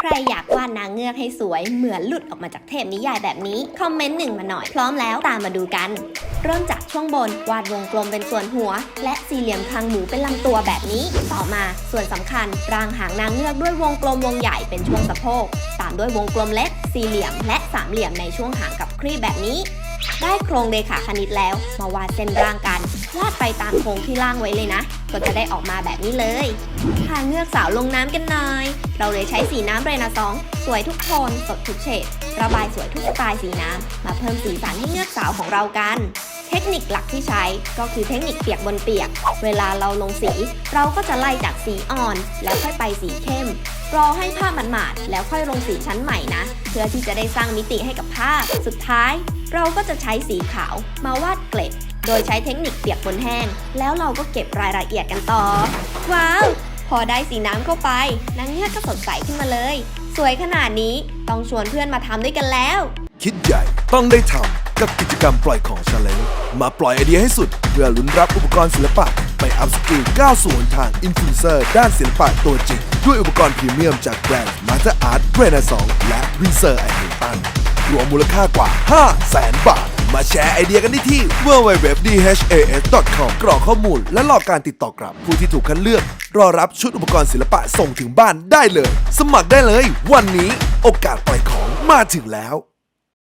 ใครอยากวาดนางเงือกให้สวย เหมือนหลุดออกมาจากเทพนิยายแบบนี้ คอมเมนต์หนึ่งมาหน่อย พร้อมแล้วตามมาดูกัน เริ่มจากช่วงบน วาดวงกลมเป็นส่วนหัว และสี่เหลี่ยมคางหมูเป็นลำตัวแบบนี้ ต่อมาส่วนสำคัญรางหางนางเงือกด้วยวงกลมวงใหญ่เป็นช่วงสะโพก ตามด้วยวงกลมเล็ก สี่เหลี่ยม และสามเหลี่ยมในช่วงหางกับครีบแบบนี้ ได้โครงเรขาคณิตแล้ว มาวาดเส้นร่างกัน วาดไปตามโครงที่ร่างไว้เลยนะ ก็จะได้ออกมาแบบนี้เลยพาเงือกสาวลงน้ำกันหน่อย เราเลยใช้สีน้ำเรนาซองส์สวยทุกโทนสดทุกเฉด ระบายสวยทุกสไตล์สีน้ำ มาเพิ่มสีสันให้เงือกสาวของเรากันเทคนิคหลักที่ใช้ก็คือเทคนิคเปียกบนเปียก เวลาเราลงสี เราก็จะไล่จากสีอ่อน แล้วค่อยไปสีเข้ม รอให้ผ้ามันหมาดๆแล้วค่อยลงสีชั้นใหม่นะ เพื่อที่จะได้สร้างมิติให้กับภาสุดท้าย เราก็จะใช้สีขาวมาวาดเกล็ด โดยใช้เทคนิคเปียกบนแห้ง แล้วเราก็เก็บรายละเอียดกันต่อ ว้าว พอได้สีน้ำเข้าไปนางเงือกก็สดใสขึ้นมาเลย สวยขนาดนี้ต้องชวนเพื่อนมาทำด้วยกันแล้ว คิดใหญ่ต้องได้ทำกับกิจกรรมปล่อยของชาเลนมาปล่อยไอเดียให้สุด เพื่อลุ้นรับอุปกรณ์ศิลปะ ไปอัพสกิลก้าวสู่หนทางอินฟลูเอนเซอร์ด้านศิลปะตัวจริง ด้วยอุปกรณ์พรีเมียมจากแบรนด์มาสเตอร์อาร์ตเรนาซองและรีเซอร์ไอเนตันรวมมูลค่ากว่า 5 0 0แสนบาท มาแชร์ไอเดียกันได้ที่ www.dhas.com กรอกข้อมูลและรอการติดต่อกลับผู้ที่ถูกคัดเลือก รอรับชุดอุปกรณ์ศิลปะส่งถึงบ้านได้เลย สมัครได้เลย วันนี้โอกาสปล่อยของมาถึงแล้ว